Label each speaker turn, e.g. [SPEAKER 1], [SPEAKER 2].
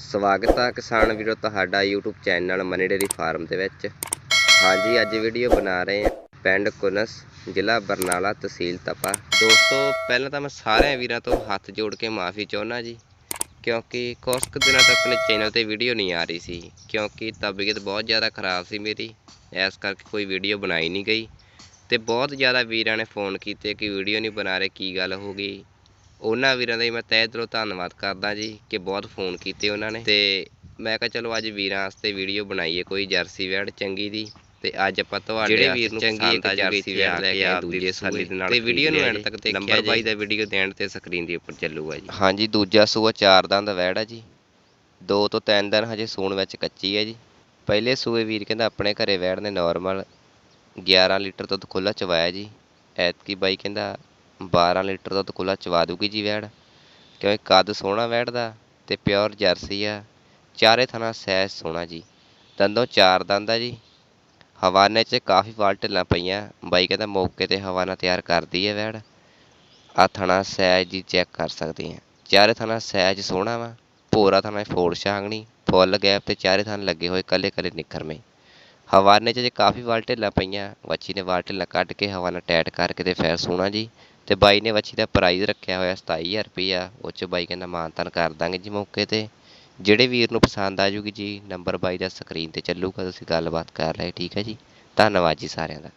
[SPEAKER 1] ਸਵਾਗਤ ਆ ਕਿਸਾਨ ਵੀਰੋ ਤੁਹਾਡਾ YouTube channel Mani dairy farm ਦੇ ਵਿੱਚ। ਹਾਂਜੀ, ਅੱਜ ਵੀਡੀਓ ਬਣਾ ਰਹੇ ਹਾਂ ਪਿੰਡ ਕੁਨਸ, ਜ਼ਿਲ੍ਹਾ ਬਰਨਾਲਾ ਤਹਿਸੀਲ ਤਪਾ। ਦੋਸਤੋ, ਪਹਿਲਾਂ ਤਾਂ ਮੈਂ ਸਾਰਿਆਂ ਵੀਰਾਂ ਤੋਂ ਹੱਥ ਜੋੜ ਕੇ ਮਾਫੀ ਚਾਹੁੰਦਾ ਜੀ, ਕਿਉਂਕਿ ਕੁਝ ਕੁ ਦਿਨਾਂ ਤੋਂ ਆਪਣੇ ਚੈਨਲ ਤੇ ਵੀਡੀਓ ਨਹੀਂ ਆ ਰਹੀ ਸੀ, ਕਿਉਂਕਿ ਤਬੀਅਤ ਬਹੁਤ ਜ਼ਿਆਦਾ ਖਰਾਬ ਸੀ ਮੇਰੀ, ਇਸ ਕਰਕੇ ਕੋਈ ਵੀਡੀਓ ਬਣਾਈ ਨਹੀਂ ਗਈ। ਤੇ ਬਹੁਤ ਜ਼ਿਆਦਾ ਵੀਰਾਂ ਨੇ ਫੋਨ ਕੀਤੇ ਕਿ ਵੀਡੀਓ ਨਹੀਂ ਬਣਾ ਰਹੇ, ਕੀ ਗੱਲ ਹੋ ਗਈ। ਉਹਨਾਂ ਵੀਰਾਂ ਦਾ ਹੀ ਮੈਂ ਤਹਿ ਦਿਲੋਂ ਧੰਨਵਾਦ ਕਰਦਾ ਜੀ ਕਿ ਬਹੁਤ ਫੋਨ ਕੀਤੇ ਉਹਨਾਂ ਨੇ। ਤੇ ਮੈਂ ਕਿਹਾ ਚਲੋ ਅੱਜ ਵੀਰਾਂ ਵਾਸਤੇ ਵੀਡੀਓ ਬਣਾਈਏ ਕੋਈ ਜਰਸੀ ਵੈੜ ਚੰਗੀ ਦੀ। ਤੇ ਅੱਜ ਆਪਾਂ ਤੁਹਾਡੇ
[SPEAKER 2] ਜਿਹੜੇ
[SPEAKER 1] ਵੀਰ ਨੂੰ ਚੰਗੀ ਇੱਕ ਜਰਸੀ ਵੈੜ ਲੈ ਕੇ ਆਪ ਦੂਜੇ ਸਾਲੀ ਦੇ ਨਾਲ ਤੇ ਵੀਡੀਓ ਨੂੰ ਐਂਡ ਤੱਕ ਦੇਖਿਆ ਨੰਬਰ 22 ਦਾ ਵੀਡੀਓ ਦੇ ਐਂਡ ਤੇ ਸਕਰੀਨ ਦੇ ਉੱਪਰ ਚੱਲੂਗਾ ਜੀ। ਹਾਂਜੀ ਦੂਜਾ ਸੂਆ ਚਾਰ ਦੰਦ ਵੈੜ ਆ ਜੀ। ਦੋ ਤੋਂ ਤਿੰਨ ਦਿਨ ਹਜੇ ਸੂਣ ਵਿੱਚ ਕੱਚੀ ਹੈ ਜੀ। ਪਹਿਲੇ ਸੂਏ ਵੀਰ ਕਹਿੰਦਾ ਆਪਣੇ ਘਰੇ ਵੈੜ ਨੇ ਨਾਰਮਲ 11 ਲੀਟਰ ਦੁੱਧ ਖੁੱਲਾ ਚਵਾਇਆ ਜੀ। ਐਤਕੀ ਬਾਈ ਕਹਿੰਦਾ 12 ਲੀਟਰ ਦੁੱਧ ਖੁੱਲਾ ਚਵਾ ਦੂਗੀ ਜੀ ਵੈੜ। ਕਿਉਂਕਿ ਕੱਦ ਸੋਹਣਾ ਵੈੜ ਦਾ ਤੇ ਪਿਓਰ ਜਰਸੀ ਆ। ਚਾਰੇ ਥਣਾ ਸੈਜ਼ ਸੋਹਣਾ ਜੀ। ਦੰਦੋਂ ਚਾਰ ਦੰਦ ਆ ਜੀ। ਹਵਾਨੇ 'ਚ ਕਾਫੀ ਵਾਲ ਢਿੱਲਾਂ ਪਈਆਂ। ਬਾਈ ਕਹਿੰਦਾ ਮੌਕੇ ਤੇ ਹਵਾਨਾ ਤਿਆਰ ਕਰਦੀ ਹੈ ਵੈੜ। ਆ ਥਣਾ ਸੈਜ਼ ਜੀ ਚੈੱਕ ਕਰ ਸਕਦੇ ਆ ਚਾਰੇ ਥਣਾ ਸੈਜ਼ ਸੋਹਣਾ ਵਾ। ਭੋਰਾ ਥਣਾ ਫੋੜ ਛਾਂਗਣੀ। ਫੁੱਲ ਗੈਪ ਤੇ ਚਾਰੇ ਥਣ ਲੱਗੇ ਹੋਏ ਕੱਲੇ ਕੱਲੇ ਨਿਖਰਵੇਂ ਹਵਾਨੇ 'ਚ ਜੇ ਕਾਫੀ ਵਾਲ ਢਿੱਲਾਂ ਪਈਆਂ। ਵੱਛੀ ਨੇ ਵਾਲ ਢਿੱਲਾਂ ਕੱਢ ਕੇ ਹਵਾਨਾ ਟੈਟ ਕਰਕੇ ਤੇ ਫੈਰ ਸੋਹਣਾ ਜੀ। ਤੇ ਬਾਈ ਨੇ ਵੱਛੀ ਦਾ ਪ੍ਰਾਈਜ਼ ਰੱਖਿਆ ਹੋਇਆ 27000 ਰੁਪਈਆ, ਉਹ 'ਚ ਬਾਈ ਕਹਿੰਦਾ ਮਾਨਤਾਨ ਕਰ ਦਾਂਗੇ ਜੀ ਮੌਕੇ ਤੇ। ਜਿਹੜੇ ਵੀਰ ਨੂੰ ਪਸੰਦ ਆ ਜੂਗੀ ਜੀ ਨੰਬਰ ਬਾਈ ਦਾ ਸਕਰੀਨ ਤੇ ਚੱਲੂਗਾ, ਤੁਸੀਂ ਗੱਲਬਾਤ ਕਰ ਰਹੇ ਠੀਕ ਹੈ ਜੀ? ਧੰਨਵਾਦ ਜੀ ਸਾਰਿਆਂ ਦਾ।